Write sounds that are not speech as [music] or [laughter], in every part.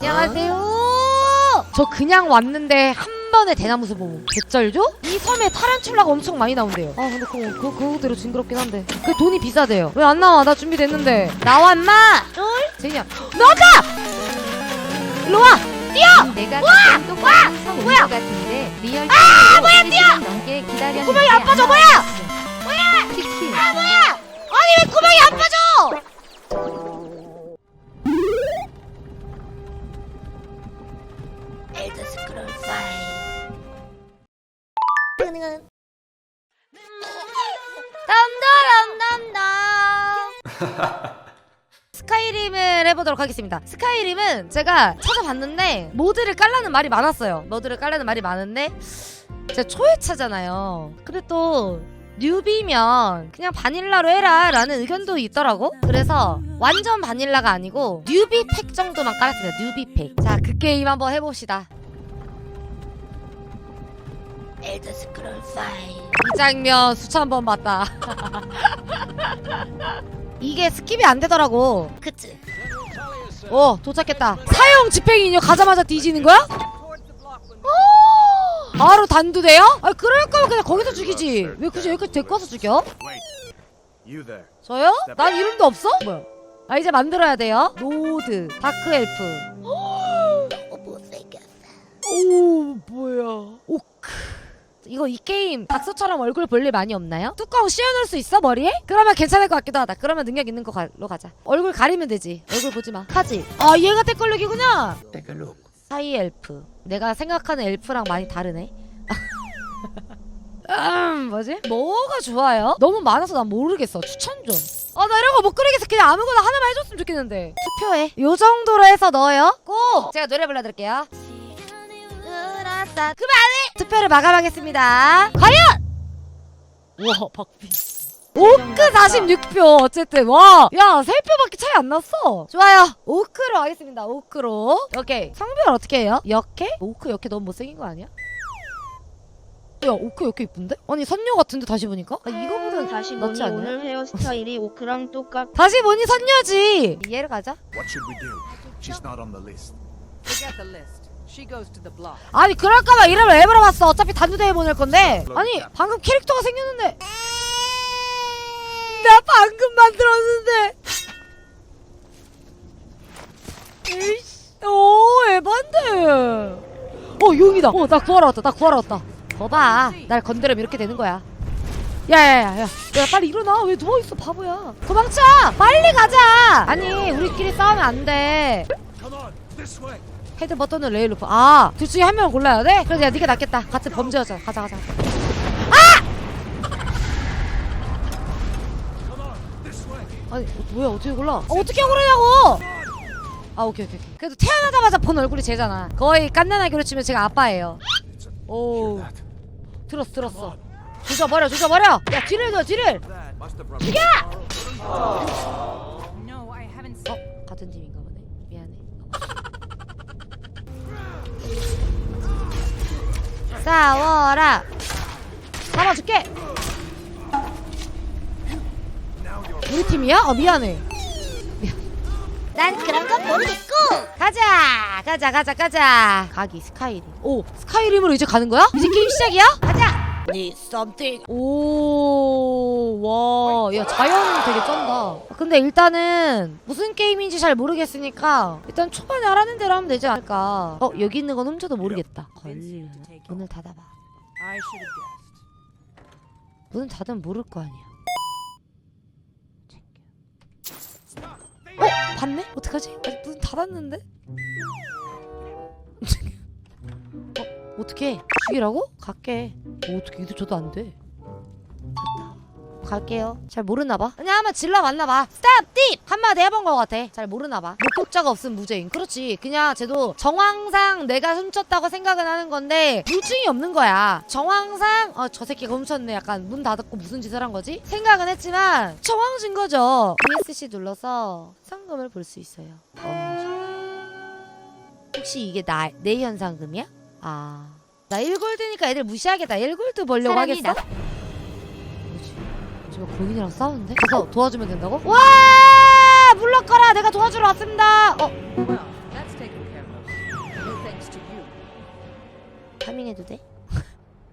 안녕하세요. 저 그냥 왔는데 한 번에 대나무 숲 보고 개쩔죠? 이 섬에 타란툴라가 엄청 많이 나온대요. 아 근데 그거 그, 그거대로 징그럽긴 한데 그 돈이 비싸대요. 왜 안 나와? 나 준비됐는데. 나와 임마. 쫄? 제니야. 나왔다. 일로 와. 뛰어. 내가 가끔 똑같은 성 뭐야? 같은데 리얼 아 뭐야 뛰어 넘게 기다렸는데 구멍이 안 빠져, 뭐야? 뭐야 키키 아니 왜 구멍이 안 빠져? 5 담다람담담 스카이림을 해보도록 하겠습니다. 스카이림은 제가 찾아봤는데 모드를 깔라는 말이 많았어요. 모드를 깔라는 말이 많은데 제가 초회차잖아요. 근데 또 뉴비면 그냥 바닐라로 해라 라는 의견도 있더라고. 그래서 완전 바닐라가 아니고 뉴비 팩 정도만 깔았습니다. 뉴비 팩 자 그 게임 한번 해봅시다 엘더 스크롤 5 이 장면 수천 번 봤다 [laughs] 이게 스킵이 안 되더라고 그치 오 도착했다 사형 집행인이요 가자마자 뒤지는 거야? 어, 바로 단두대요? 아 그럴 거면 그냥 거기서 죽이지 왜 굳이 여기까지 데리고 와서 죽여? Wait. You there. 저요? 난 이름도 없어? 뭐야? 아 이제 만들어야 돼요 노드 다크 엘프 이거 이 게임 닥서처럼 얼굴 볼 일 많이 없나요? 뚜껑 씌워놓을 수 있어 머리에? 그러면 괜찮을 것 같기도 하다. 그러면 능력 있는 거로 가자. 얼굴 가리면 되지. 얼굴 보지 마. 카지. 아 얘가 a look. 사이 엘프. 내가 생각하는 엘프랑 많이 다르네. [laughs] 음 뭐지? 뭐가 좋아요? 너무 많아서 난 모르겠어. 추천 좀 아 나 이런 거 못 그리겠어. 그냥 아무거나 하나만 해줬으면 좋겠는데. 투표해. 요 정도로 해서 넣어요. 꼭! 제가 노래 불러드릴게요. 그만해 투표를 마감하겠습니다 과연 우와 박빈 오크 46표 어쨌든 와야 3표밖에 차이 안 났어 좋아요 오크로 하겠습니다 오크로 오케이 성별 어떻게 해요? 역해? 오크 역해 너무 못생긴 거 아니야? 야 오크 역해 이쁜데? 아니 선녀 같은데 다시 보니까? 아, 이거보다 다시 낫지 보니? 오늘 헤어스타일이 오크랑 똑같. 다시 보니 선녀지 이해를 가자 What should we do? She's not on the list. Forget the list. She goes to the block. 아니 그럴까봐 이름을 왜 물어봤어? 어차피 단두대에 보낼 건데. 아니 방금 캐릭터가 생겼는데. 나 방금 만들었는데. 에이씨 오 에반데. 어 용이다. 어나 구하러 왔다 나 구하러 왔다. 거봐 날 건드리면 이렇게 되는 거야. 야야야야. 야 빨리 일어나. 왜 누워있어 바보야. 도망쳐. 빨리 가자. 아니 우리끼리 싸우면 안돼 헤드 버튼은 레일 루프. 아, 둘 중에 한 명을 골라야 돼? 그래서 야, 네가 낫겠다. 같은 범죄여자. 가자, 가자. Way. 아니, 어, 뭐야, 어떻게 골라? 어, 어떻게 고르냐고! 아, 오케이, 오케이, 오케이. 그래도 태어나자마자 본 얼굴이 쟤잖아. 거의 깐난하기로 치면 제가 아빠예요. 오. 들었어, 들었어. 조져버려, 조져버려! 야, 뒤를 둬, 뒤를! Haven't 어? 같은 팀인가 보네. 미안해. 싸워라! 잡아줄게! 우리 팀이야? 어 미안해. 난 그런 건 모르겠고. 가자, 가자, 가자, 가자. 가기 스카이림. 오, 스카이림으로 이제 가는 거야? 이제 게임 시작이야? 가자. Need something. 오, 와, 야 자연 되게 쩐다. 근데 일단은 무슨 게임인지 잘 모르겠으니까 일단 초반에 하라는 대로 하면 되지 않을까. 어, 여기 있는 건 훔쳐도 모르겠다. 걸리려나? 문을 닫아봐. 문을 닫으면 모를 거 아니야. 어? 봤네? 어떡하지? 아직 문 닫았는데? [laughs] 어? 어떻게? 죽이라고? 갈게. 어, 어떻게 이도 저도 안 돼. 갈게요. 잘 모르나 봐. 그냥 한번 질러 봤나 봐. 스탑! 딥! 한마디 해본 것 같아. 잘 모르나 봐. 목격자가 없으면 무죄인. 그렇지. 그냥 쟤도 정황상 내가 훔쳤다고 생각은 하는 건데 물증이 없는 거야. 정황상 어, 저 새끼가 훔쳤네. 약간 문 닫았고 무슨 짓을 한 거지? 생각은 했지만 정황 증거죠. VSC 눌러서 상금을 볼 수 있어요. 엄지. 혹시 이게 나, 내 현상금이야? 아. 나 1골드니까 애들 무시하겠다. 1골드 벌려고 하겠어? 지금 본인이랑 싸우는데? 가서 도와주면 된다고? 와! 물러거라! 내가 도와주러 왔습니다! 어? That's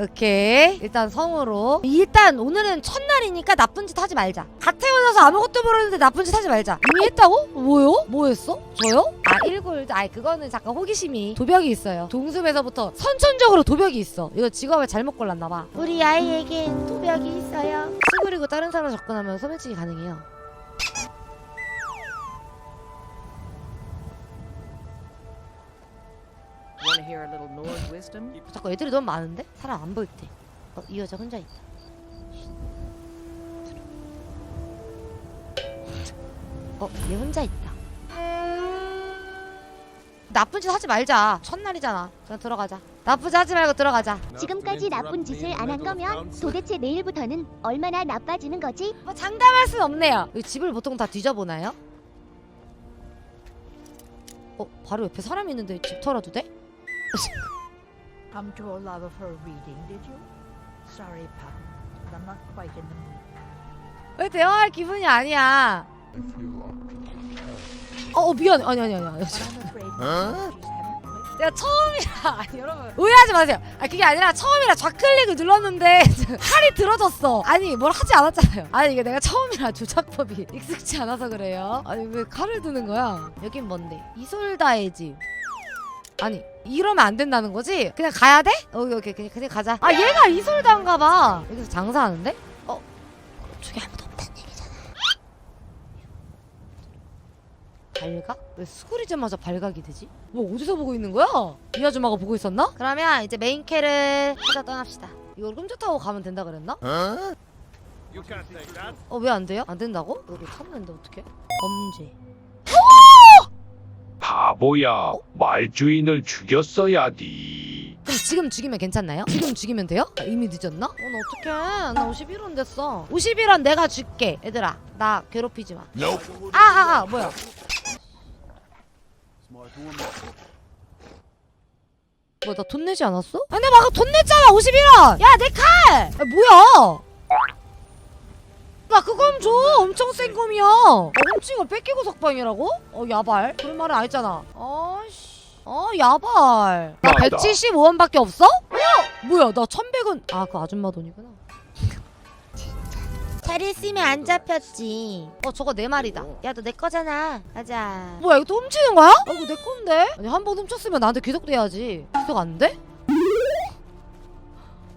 오케이 일단 성으로 일단 오늘은 첫날이니까 나쁜 짓 하지 말자 갓 태어나서 아무것도 모르는데 나쁜 짓 하지 말자 이미 했다고? 뭐요? 뭐 했어? 저요? 아 1골드 아이 그거는 잠깐 호기심이 도벽이 있어요 동숲에서부터 선천적으로 도벽이 있어 이거 직업을 잘못 골랐나봐 우리 아이에겐 도벽이 있어요. 스그리고 다른 사람 접근하면 소매치기 가능해요 little Nord wisdom? 자꾸 애들이 너무 많은데? 사람 안 보일 때. 어, 이 여자 혼자 있다. 어, 얘 혼자 있다. 나쁜 짓 하지 말자. 첫날이잖아. 그냥 들어가자. 나쁜 짓 하지 말고 들어가자. 지금까지 나쁜 짓을 안 한 거면 도대체 내일부터는 얼마나 나빠지는 거지? 뭐 장담할 순 없네요. 이 집을 보통 다 뒤져보나요? 어, 바로 옆에 사람 있는데 집 털어도 돼? [laughs] Come to Olava for a reading, did you? Sorry, Pop, but I'm not quite in the mood. 왜 대화할 기분이 아니야? 어, 어 미안. 아니 아니 아니 아니. But I'm afraid my apologies haven't quite 내가 처음이라 [laughs] 아니 여러분 오해하지 마세요. 아 그게 아니라 처음이라 좌클릭을 눌렀는데 [laughs] 칼이 들어졌어. 아니 뭘 하지 않았잖아요. 아니 이게 내가 처음이라 조작법이 익숙치 않아서 그래요. 아니 왜 칼을 드는 거야? 여긴 뭔데? 이솔다의 집. 아니 이러면 안 된다는 거지? 그냥 가야 돼? 어, 오케이 오케이 그냥 그냥 가자. 아 얘가 이솔다인가 봐. 여기서 장사하는데? 어 저기 아무도 없다는 얘기잖아. 발각? 왜 스쿠리자마자 발각이 되지? 뭐 어디서 보고 있는 거야? 이 아줌마가 보고 있었나? 그러면 이제 메인 캐를 찾아 떠납시다. 이걸 끔찍 타고 가면 된다 그랬나? 어 왜 안 돼요? 안 된다고? 여기 탔는데 어떻게? 범죄. 바보야, 말주인을 죽였어야지. 그럼 지금 죽이면 괜찮나요? 지금 죽이면 돼요? 아, 이미 늦었나? 어, 나 어떡해. 나 51원 됐어. 51원 내가 줄게. 얘들아, 나 괴롭히지 마. 아, 아, 아, 뭐야. 뭐, 나돈 내지 않았어? 아니, 내가 아까 돈 냈잖아, 51원! 야, 내 칼! 아, 뭐야! 나 그건 줘! 엄청 센 껌이야! 어, 훔친 걸 뺏기고 석방이라고? 어, 야발. 그런 말은 안 했잖아. 아씨. 어, 야발. 나 맞다. 175원밖에 없어? 어? 뭐야, 나 1100원. 아, 그 아줌마 돈이구나. [laughs] 잘 있으면 안 잡혔지. 어, 저거 내 말이다. 야, 너 내 거잖아. 가자. 뭐야, 이거 또 훔치는 거야? 아, 이거 내 건데? 아니, 한 번 훔쳤으면 나한테 귀속돼야지. 귀속 안 돼?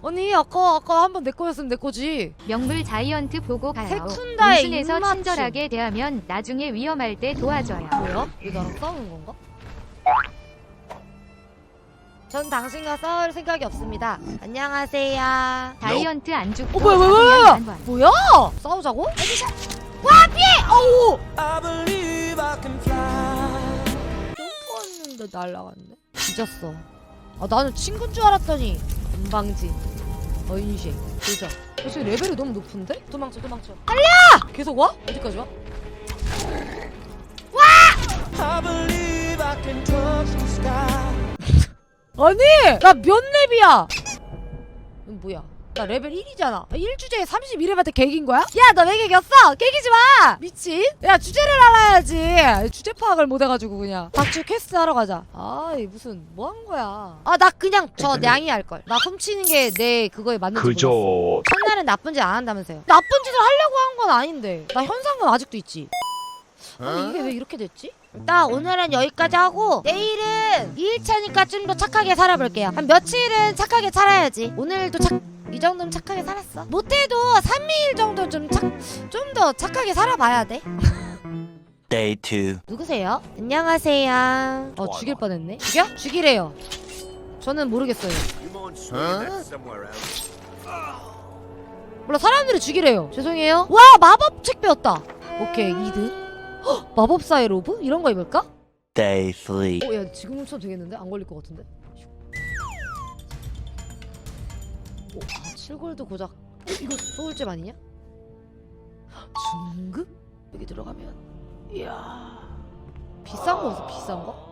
아니, 아까, 아까 한 번 내 거였으면 내 거지. 명물 자이언트 보고 가요. 세쿤다의 입맞춤. 친절하게 대하면 나중에 위험할 때 도와줘요. 뭐야? 이거 나랑 싸우는 건가? 전 당신과 싸울 생각이 없습니다. 안녕하세요. 다이언트 안 죽고 어, 뭐야, 뭐야, 뭐야, 뭐야? 잡으면 안 돼. 뭐야? 싸우자고? 에디샷! 와, 피해! 어우! 점프했는데 날라갔네. 뒤졌어. 아, 나는 친구인 줄 알았더니 건방진. 어인식. 도전. 야, 지금 레벨이 너무 높은데? 도망쳐, 도망쳐. 달려! 계속 와? 어디까지 와? 와! [laughs] 아니! 나 몇 렙이야? 이건 뭐야? 나 레벨 1이잖아. 1주제에 31회한테 개긴 거야? 야, 너왜 개겼어? 개기지 마! 미친? 야, 주제를 알아야지. 주제 파악을 못 해가지고 그냥. 닥치 퀘스트 하러 가자. 아이, 무슨, 뭐 한 거야. 아, 나 그냥 저 냥이 할걸. 나 훔치는 게 내 그거에 맞는지 몰랐어. 그저 첫날은 나쁜 짓 안 한다면서요. 나쁜 짓을 하려고 한 건 아닌데. 나 현상금 아직도 있지. 아니, 이게 왜 이렇게 됐지? 일단 오늘은 여기까지 하고 내일은 2일차니까 좀 더 착하게 살아볼게요. 한 며칠은 착하게 살아야지. 오늘도 착... 이 정도면 착하게 살았어. 못해도 3, 2일 정도 좀 착... 좀 더 착하게 살아봐야 돼. Day 2. 누구세요? 안녕하세요. 어 죽일 뻔했네. 죽여? 죽이래요. 저는 모르겠어요. 몰라 사람들이 죽이래요. 죄송해요. 와 마법 책 배웠다. 오케이 2등. 헉, 마법사의 로브? 이런 거 입을까? Day 3. 어, 야 지금 훔쳐도 되겠는데? 안 걸릴 것 같은데? 오, 아, 7골드 고작 어, 이거 소울잼 아니냐? 중급? 여기 들어가면 이야 비싼 거였어 비싼 거?